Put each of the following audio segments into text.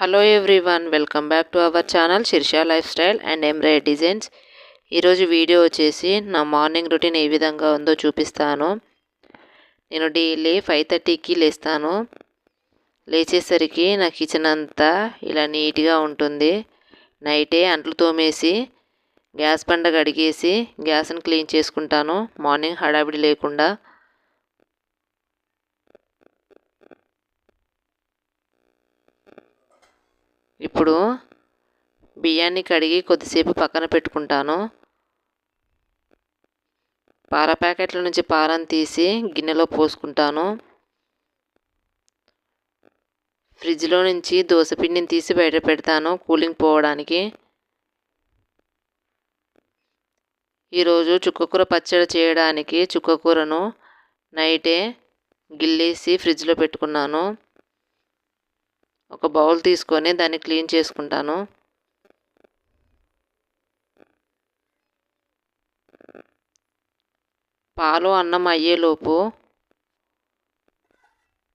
Hello everyone welcome back to our channel Shirsha lifestyle and embroidery designs ఈరోజు video వచ్చేసి నా morning routine ఏ విధంగా ఉందో చూపిస్తాను. నేను డైలీ ఫైవ్ థర్టీకి లేస్తాను. లేచేసరికి నా కిచెన్ అంతా ఇలా నీట్గా ఉంటుంది. నైటే అంట్లు తోమేసి గ్యాస్ బండ కడిగేసి గ్యాస్ని క్లీన్ చేసుకుంటాను. మార్నింగ్ హడావిడి లేకుండా. ఇప్పుడు బియ్యాన్ని కడిగి కొద్దిసేపు పక్కన పెట్టుకుంటాను. పాల ప్యాకెట్ల నుంచి పాలను తీసి గిన్నెలో పోసుకుంటాను. ఫ్రిడ్జ్లో నుంచి దోశపిండిని తీసి బయట పెడతాను కూలింగ్ పోవడానికి. ఈరోజు చుక్కకూర పచ్చడి చేయడానికి చుక్కకూరను నైటే గిల్లేసి ఫ్రిడ్జ్లో పెట్టుకున్నాను. ఒక బౌల్ తీసుకొని దాన్ని క్లీన్ చేసుకుంటాను. పాలు అన్నం అయ్యేలోపు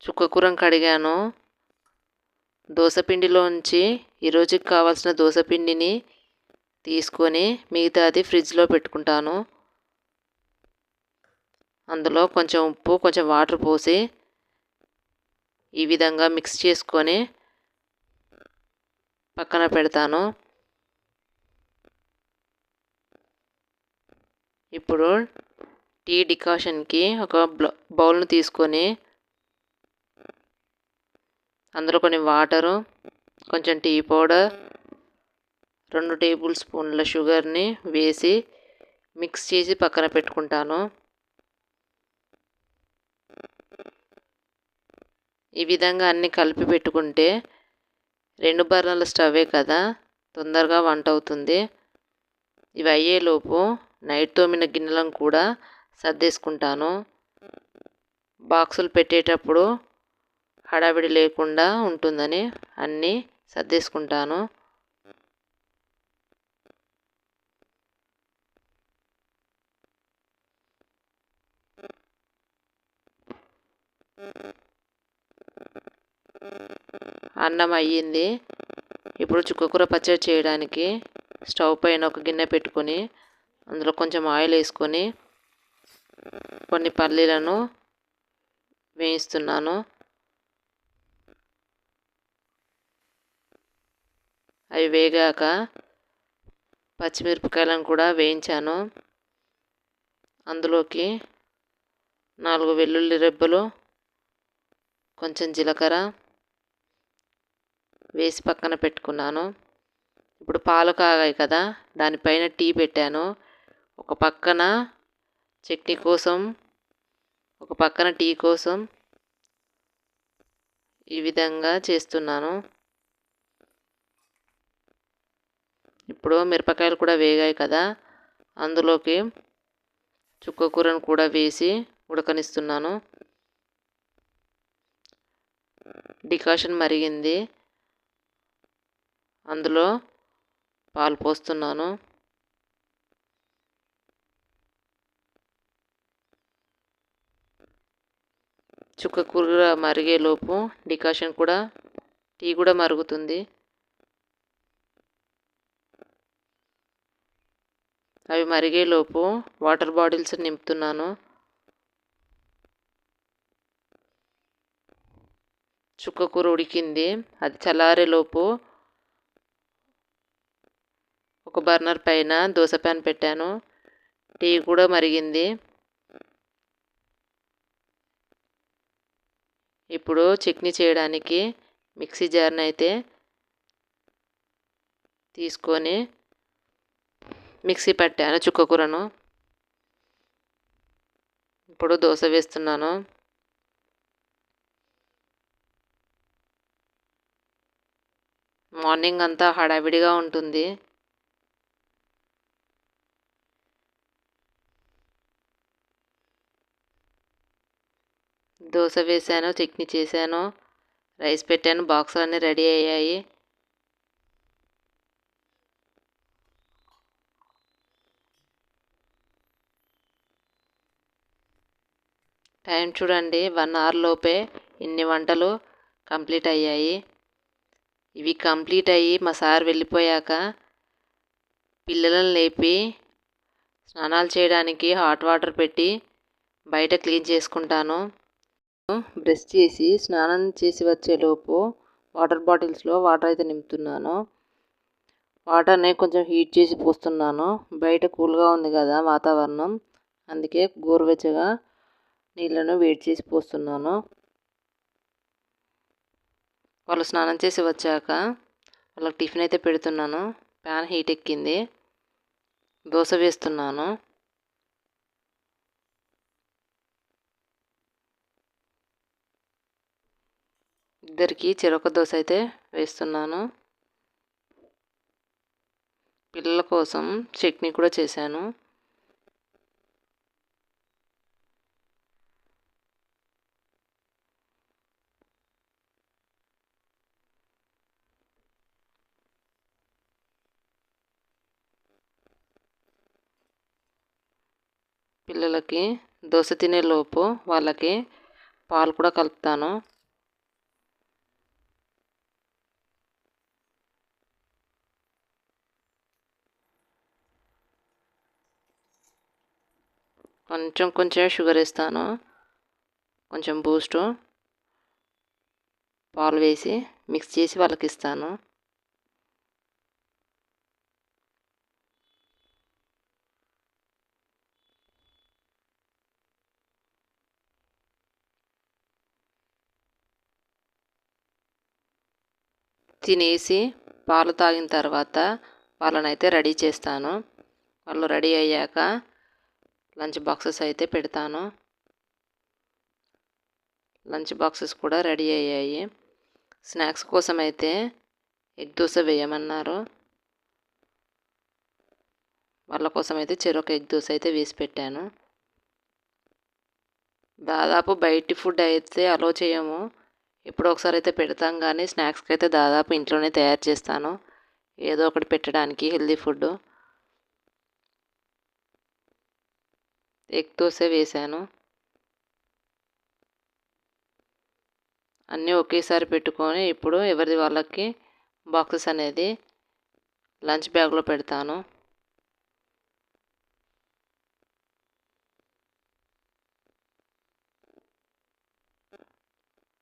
చుక్కకూరం కడిగాను. దోశపిండిలోంచి ఈరోజుకి కావాల్సిన దోశపిండిని తీసుకొని మిగతాది ఫ్రిడ్జ్లో పెట్టుకుంటాను. అందులో కొంచెం ఉప్పు కొంచెం వాటర్ పోసి ఈ విధంగా మిక్స్ చేసుకొని పక్కన పెడతాను. ఇప్పుడు టీ డికాషన్కి ఒక బౌల్ను తీసుకొని అందులో కొన్ని వాటరు కొంచెం టీ పౌడర్ రెండు టేబుల్ స్పూన్ల షుగర్ని వేసి మిక్స్ చేసి పక్కన పెట్టుకుంటాను. ఈ విధంగా అన్నీ కలిపి పెట్టుకుంటే రెండు బర్నర్ల స్టవే కదా తొందరగా వంట అవుతుంది. ఇవి అయ్యేలోపు నైట్ తోమిన గిన్నెలను కూడా సర్దేసుకుంటాను. బాక్సులు పెట్టేటప్పుడు హడావిడి లేకుండా ఉంటుందని అన్నీ సర్దేసుకుంటాను. అన్నం అయ్యింది. ఇప్పుడు చుక్కకూర పచ్చడి చేయడానికి స్టవ్ పైన ఒక గిన్నె పెట్టుకొని అందులో కొంచెం ఆయిల్ వేసుకొని కొన్ని పల్లీలను వేయిస్తున్నాను. అవి వేగాక పచ్చిమిరపకాయలను కూడా వేయించాను. అందులోకి నాలుగు వెల్లుల్లి రెబ్బలు కొంచెం జీలకర్ర వేసి పక్కన పెట్టుకున్నాను. ఇప్పుడు పాలు కాగాయి కదా దానిపైన టీ పెట్టాను. ఒక పక్కన చట్నీ కోసం ఒక పక్కన టీ కోసం ఈ విధంగా చేస్తున్నాను. ఇప్పుడు మిరపకాయలు కూడా వేగాయి కదా అందులోకి చుక్క కూరను కూడా వేసి ఉడకనిస్తున్నాను. డికాషన్ మరిగింది. అందులో పాలు పోస్తున్నాను. చుక్క కూర మరిగేలోపు డికాషన్ కూడా టీ కూడా మరుగుతుంది. అవి మరిగేలోపు వాటర్ బాటిల్స్ నింపుతున్నాను. చుక్క కూర ఉడికింది. అది చల్లారేలోపు ఒక బర్నర్ పైన దోశ ప్యాన్ పెట్టాను. టీ కూడా మరిగింది. ఇప్పుడు చట్నీ చేయడానికి మిక్సీ జార్ని అయితే తీసుకొని మిక్సీ పట్టాను చుక్కకూరను ఇప్పుడు దోశ వేస్తున్నాను. మార్నింగ్ అంతా హడావిడిగా ఉంటుంది. దోశ వేసాను చట్నీ చేశాను రైస్ పెట్టాను బాక్సులు అన్నీ రెడీ అయ్యాయి. టైం చూడండి వన్ అవర్ లోపే ఇన్ని వంటలు కంప్లీట్ అయ్యాయి. ఇవి కంప్లీట్ అయ్యి మా సార్ వెళ్ళిపోయాక పిల్లలను లేపి స్నానాలు చేయడానికి హాట్ వాటర్ పెట్టి బయట క్లీన్ చేసుకుంటాను. బ్రష్ చేసి స్నానం చేసి వచ్చేలోపు వాటర్ బాటిల్స్లో వాటర్ అయితే నింపుతున్నాను. వాటర్ని కొంచెం హీట్ చేసి పోస్తున్నాను. బయట కూల్గా ఉంది కదా వాతావరణం. అందుకే గోరువెచ్చగా నీళ్ళను వేడి చేసి పోస్తున్నాను. వాళ్ళు స్నానం చేసి వచ్చాక వాళ్ళకి టిఫిన్ అయితే పెడుతున్నాను. ప్యాన్ హీట్ ఎక్కింది. దోశ వేస్తున్నాను. ఇద్దరికి చెరొక దోశ అయితే వేస్తున్నాను. పిల్లల కోసం చట్నీ కూడా చేశాను. పిల్లలకి దోశ తినే లోపు వాళ్ళకి పాలు కూడా కలుపుతాను. కొంచెం కొంచెం షుగర్ వేస్తాను. కొంచెం బూస్టు. పాలు వేసి మిక్స్ చేసి వాళ్ళకి ఇస్తాను. తినేసి పాలు తాగిన తర్వాత వాళ్ళనైతే రెడీ చేస్తాను. వాళ్ళు రెడీ అయ్యాక లంచ్ బాక్సెస్ అయితే పెడతాను. లంచ్ బాక్సెస్ కూడా రెడీ అయ్యాయి. స్నాక్స్ కోసం అయితే ఎగ్ దోశ వేయమన్నారు. వాళ్ళ కోసం అయితే చెరొక ఎగ్ దోశ అయితే వేసి పెట్టాను. దాదాపు బయటి ఫుడ్ అయితే అలో చేయము. ఎప్పుడో ఒకసారి అయితే పెడతాం కానీ స్నాక్స్కి అయితే దాదాపు ఇంట్లోనే తయారు చేస్తాను. ఏదో ఒకటి పెట్టడానికి హెల్దీ ఫుడ్ ఎగ్ దోశ వేశాను అన్నీ ఒకేసారి పెట్టుకొని ఇప్పుడు ఎవరిది వాళ్ళకి బాక్సెస్ అనేది లంచ్ బ్యాగ్లో పెడతాను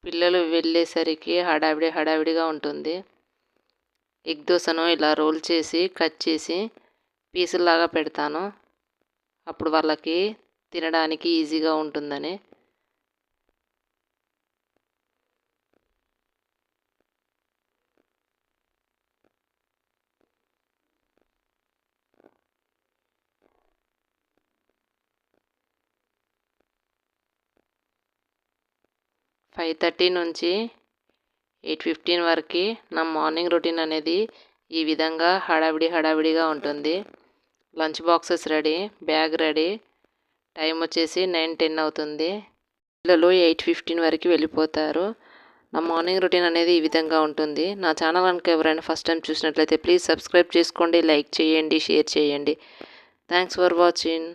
పిల్లలు వెళ్ళేసరికి హడావిడి హడావిడిగా ఉంటుంది. ఎగ్ దోశను ఇలా రోల్ చేసి కట్ చేసి పీసుల్లాగా పెడతాను. అప్పుడు వాళ్ళకి తినడానికి ఈజీగా ఉంటుందని. ఫైవ్ థర్టీ నుంచి ఎయిట్ ఫిఫ్టీన్ వరకు నా మార్నింగ్ రొటీన్ అనేది ఈ విధంగా హడావిడి హడావిడిగా ఉంటుంది. Lunch boxes ready bag ready. Time వచ్చేసి నైన్ టెన్ అవుతుంది. పిల్లలు ఎయిట్ ఫిఫ్టీన్ వరకు వెళ్ళిపోతారు. నా మార్నింగ్ రొటీన్ అనేది ఈ విధంగా ఉంటుంది. నా ఛానల్ కనుక ఎవరైనా ఫస్ట్ టైం చూసినట్లయితే ప్లీజ్ సబ్స్క్రైబ్ చేసుకోండి లైక్ చేయండి షేర్ చేయండి. Thanks for watching.